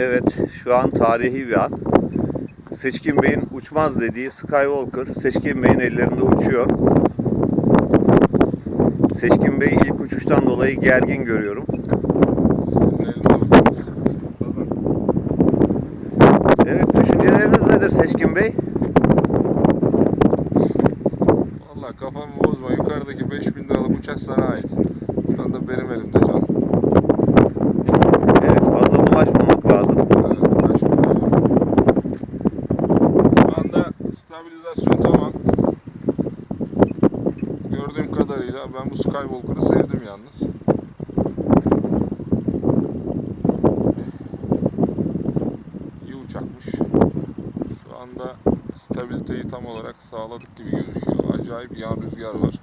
Evet, şu an tarihi bir an. Seçkin Bey'in uçmaz dediği Skywalker, Seçkin Bey'in ellerinde uçuyor. Seçkin Bey ilk uçuştan dolayı gergin görüyorum. Evet, düşünceleriniz nedir Seçkin Bey? Valla kafamı bozma. Yukarıdaki 5000 liralık uçak sana ait. Şu anda benim elimde can. dolayısıyla ben bu Skywalker'ı sevdim yalnız. İyi uçakmış. Şu anda stabiliteyi tam olarak sağladık gibi gözüküyor. Acayip yan rüzgar var.